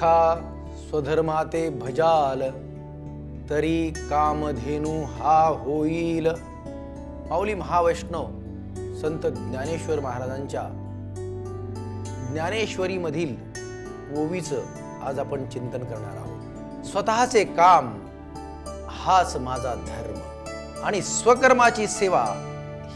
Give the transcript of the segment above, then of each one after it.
देखा स्वधर्माते भजाल तरी कामधेनू हा होईल. माऊली महावैष्णव संत ज्ञानेश्वर महाराजांच्या ज्ञानेश्वरीमधील ओवीचं आज आपण चिंतन करणार आहोत. स्वतःचे काम हाच माझा धर्म आणि स्वकर्माची सेवा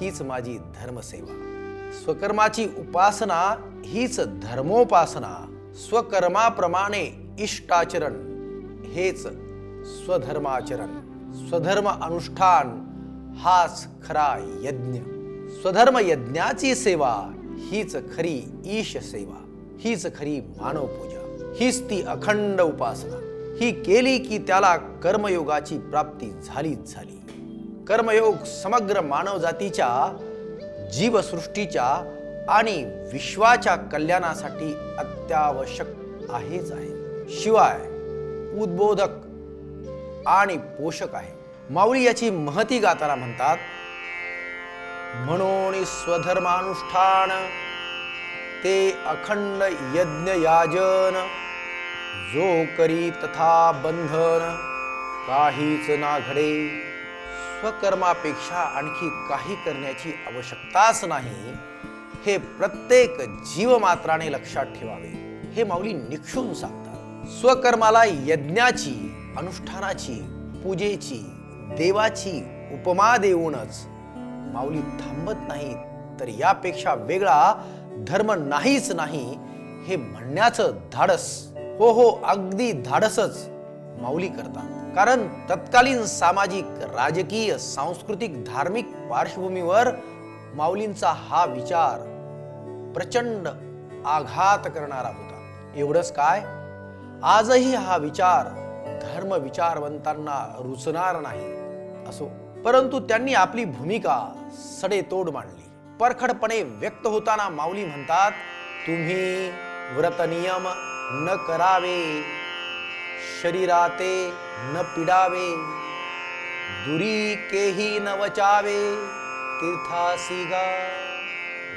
हीच माझी धर्मसेवा. स्वकर्माची उपासना हीच धर्मोपासना. स्वकर्माप्रमाणे इष्टाचरण हेच स्वधर्माचरण. स्वधर्म अनुष्ठान हाच खरा यज्ञ. स्वधर्म यज्ञाची सेवा हीच खरी ईश सेवा. हीच खरी मानव पूजा हीच ती अखंड उपासना. ही केली की त्याला कर्मयोगाची प्राप्ती झालीच झाली. कर्मयोग समग्र मानव जातीच्या जीवसृष्टीच्या आणि विश्वाच्या कल्याणासाठी अत्यावश्यक आहेच आहे. शिवाय उद्बोधक आणि पोषक आहे. माऊली याची महती गाताना म्हणतात म्हणून स्वधर्मानुष्ठान ते अखंड यज्ञ याजन जो करी तथा बंधन काहीच ना घडे. स्वकर्मापेक्षा आणखी काही करण्याची आवश्यकताच नाही. हे प्रत्येक जीवमात्राने लक्षात ठेवावे. हे माऊली निक्षून सांगतात. स्वकर्माला यज्ञाची अनुष्ठानाची पूजेची देवाची उपमा देऊनच माऊली थांबत नाही तर यापेक्षा वेगळा धर्म नाहीच नाही हे म्हणण्याचं धाडस. हो हो अगदी धाडसच माऊली करतात. कारण तत्कालीन सामाजिक राजकीय सांस्कृतिक धार्मिक पार्श्वभूमीवर माऊलींचा हा विचार प्रचंड आघात करणारा होता. एवढंच काय? आजही हा विचार धर्म विचारवंतांना रुचणार नाही असो. परंतु त्यांनी आपली भूमिका सडेतोड मांडली. परखडपणे व्यक्त होताना माऊली म्हणतात तुम्ही व्रत नियम न करावे शरीराते न पिडावे दुरी केही न वचावे तीर्थासी गा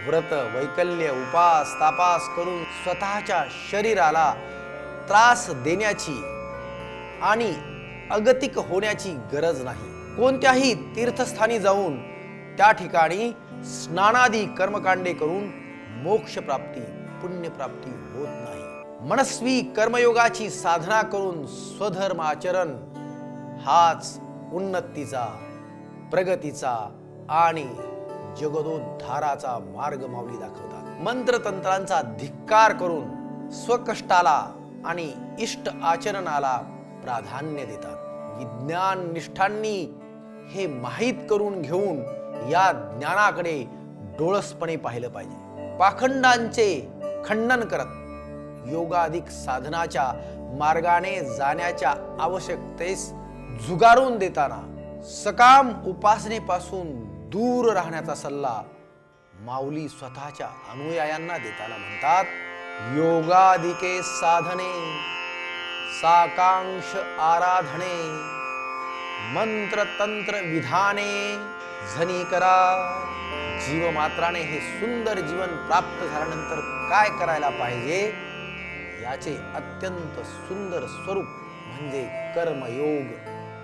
व्रत वैकल्य उपास तापास करून स्वतःच्या शरीराला त्रास देण्याची आणि अगतिक होण्याची गरज नाही. कोणत्याही तीर्थस्थानी जाऊन त्या ठिकाणी स्नानादी कर्मकांडे करून मोक्ष प्राप्ती पुण्यप्राप्ती होत नाही. मनस्वी कर्मयोगाची साधना करून स्वधर्म आचरण हाच उन्नतीचा प्रगतीचा आणि जगदोद्धाराचा मार्ग माऊली दाखवतात. मंत्रतंत्रांचा धिक्कार करून स्वकष्टाला आणि इष्ट आचरणाला प्राधान्य देतात. विज्ञान निष्ठांनी हे माहीत करून घेऊन या ज्ञानाकडे डोळसपणे पाहिलं पाहिजे. पाखंडांचे खंडन करत योगाधिक साधनाच्या मार्गाने जाण्याच्या आवश्यकतेस झुगारून देताना सकाम उपासनेपासून दूर राहण्याचा सल्ला माऊली स्वतःच्या अनुयायांना देताना म्हणतात योगाधिके साधने साकांक्ष आराधने मंत्र तंत्र विधाने झनी करा. जीवमात्राने हे सुंदर जीवन प्राप्त झाल्यानंतर काय करायला पाहिजे? याचे अत्यंत सुंदर स्वरूप म्हणजे कर्मयोग.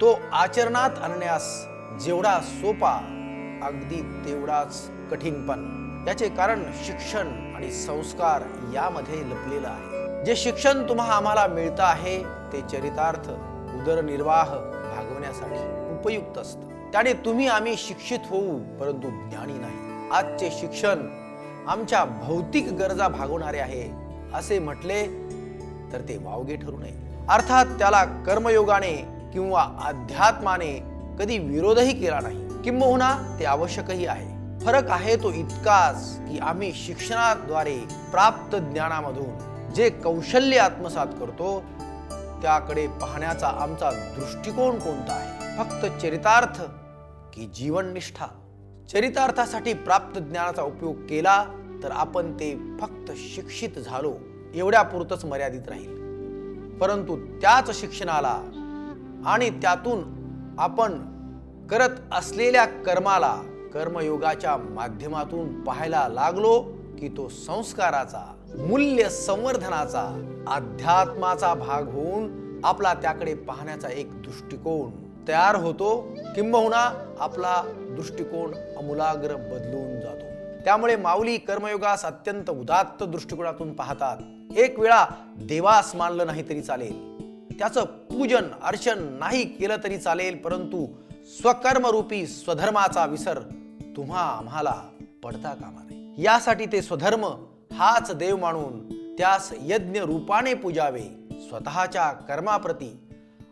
तो आचरणात आणण्यास जेवढा सोपा अगदी तेवढाच कठीण पण. याचे कारण शिक्षण आणि संस्कार यामध्ये लपलेलं आहे. जे शिक्षण तुम्हा आम्हाला मिळतं आहे ते चरितार्थ उदरनिर्वाह भागवण्यासाठी उपयुक्त असतं. त्याने तुम्ही आम्ही शिक्षित होऊ परंतु ज्ञानी नाही. आजचे शिक्षण आमच्या भौतिक गरजा भागवणारे आहे असे म्हटले तर ते वावगे ठरू नये. अर्थात त्याला कर्मयोगाने किंवा अध्यात्माने कधी विरोधही केला नाही. किंबहुना ते आवश्यकही आहे. फरक आहे तो इतकाच की आम्ही शिक्षणाद्वारे प्राप्त ज्ञानामधून जे कौशल्य आत्मसात करतो त्याकडे पाहण्याचा आमचा दृष्टिकोन कोणता आहे? फक्त चरितार्थ की जीवननिष्ठा? चरितार्थासाठी प्राप्त ज्ञानाचा उपयोग केला तर आपण ते फक्त शिक्षित झालो एवढ्यापुरतच मर्यादित राहील. परंतु त्याच शिक्षणाला आणि त्यातून आपण करत असलेल्या कर्माला कर्मयोगाच्या माध्यमातून पाहायला लागलो की तो संस्काराचा मूल्य संवर्धनाचा अध्यात्माचा भाग होऊन आपला त्याकडे पाहण्याचा एक दृष्टिकोन तयार होतो. किंबहुना आपला दृष्टिकोन अमूलाग्र बदलून जातो. त्यामुळे माऊली कर्मयोगास अत्यंत उदात्त दृष्टिकोनातून पाहतात. एक वेळा देवास मानलं नाही तरी चालेल. त्याचं पूजन अर्चन नाही केलं तरी चालेल परंतु स्वकर्मरूपी स्वधर्माचा विसर तुम्हा आम्हाला पडता कामा नये. यासाठी ते स्वधर्म हाच देव मानून त्यास यज्ञ रूपाने पूजावे. स्वतःच्या कर्माप्रती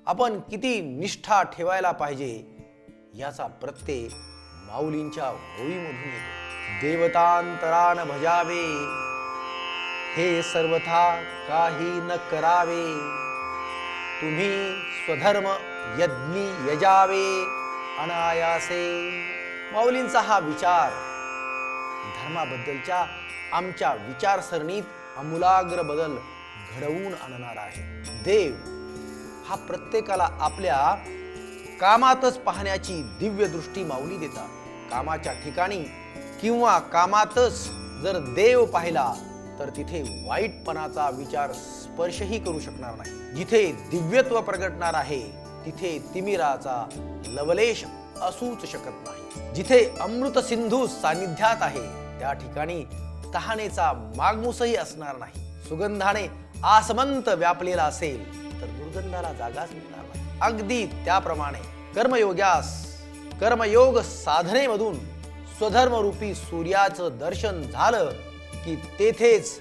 आपण किती निष्ठा ठेवायला पाहिजे याचा प्रत्यय माऊलींच्या ओळीमधून येतो. देवतांतरान भजावे हे सर्वथा काही न करावे. तुम्ही स्वधर्म यज्ञी यजावे. अनायासे. माऊलींचा हा विचार. धर्माबद्दलच्या आमच्या विचारसरणीत आमूलाग्र बदल घडवून आणणार आहे. देव हा प्रत्येकाला आपल्या कामातच पाहण्याची दिव्य दृष्टी माऊली देतात. कामाच्या ठिकाणी किंवा कामातच जर देव पाहिला तर तिथे वाईटपणाचा विचार स्पर्शही करू शकणार नाही. जिथे दिव्यत्व प्रगटणार आहे तिथे तिमिराचा लवलेश असूच शकत नाही. जिथे अमृत सिंधू सानिध्यात आहे त्या ठिकाणी तहानेचा मागमूसही असणार नाही. सुगंधाने आसमंत व्यापलेला असेल तर दुर्गंधाला जागाच मिळणार नाही. अगदी त्याप्रमाणे कर्मयोग्यास कर्मयोग साधनेमधून स्वधर्मरूपी सूर्याचं दर्शन झालं की तेथेच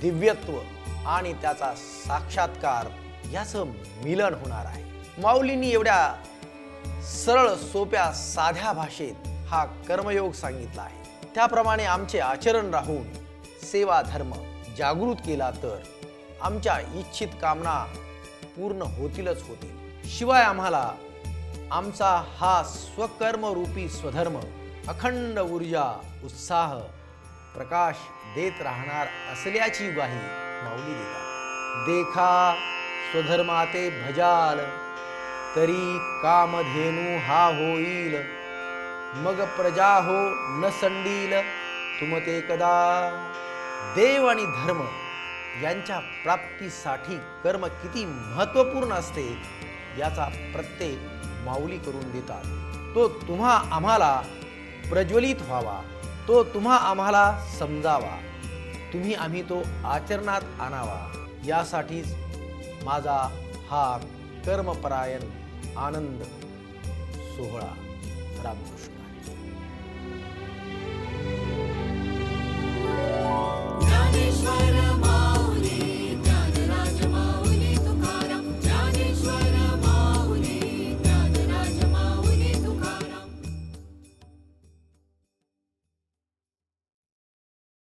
दिव्यत्व आणि त्याचा साक्षात्कार याचं मिलन होणार आहे. माऊलींनी एवढ्या सरळ सोप्या साध्या भाषेत हा कर्मयोग सांगितला आहे. त्याप्रमाणे आमचे आचरण राहून सेवा धर्म जागृत केला तर आमच्या इच्छित कामना पूर्ण होतीलच होतील. शिवाय आम्हाला आमचा हा स्वकर्मरूपी स्वधर्म अखंड ऊर्जा उत्साह प्रकाश देत राहणार असल्याची ग्वाही माऊली देतात. देखा स्वधर्माते भजाल। तरी कामधेनू हा होईल. मग प्रजा हो न संडील. तुमते कदा देव आणि धर्म यांच्या प्राप्तीसाठी कर्म किती महत्त्वपूर्ण असते याचा प्रत्यय माऊली करून देतात. तो तुम्हा आम्हाला प्रज्वलित व्हावा. तो तुम्हा आम्हाला समजावा. तुम्ही आम्ही तो आचरणात आणावा. यासाठीच माझा हा कर्मपरायण आनंद सोहळा रामकृष्ण.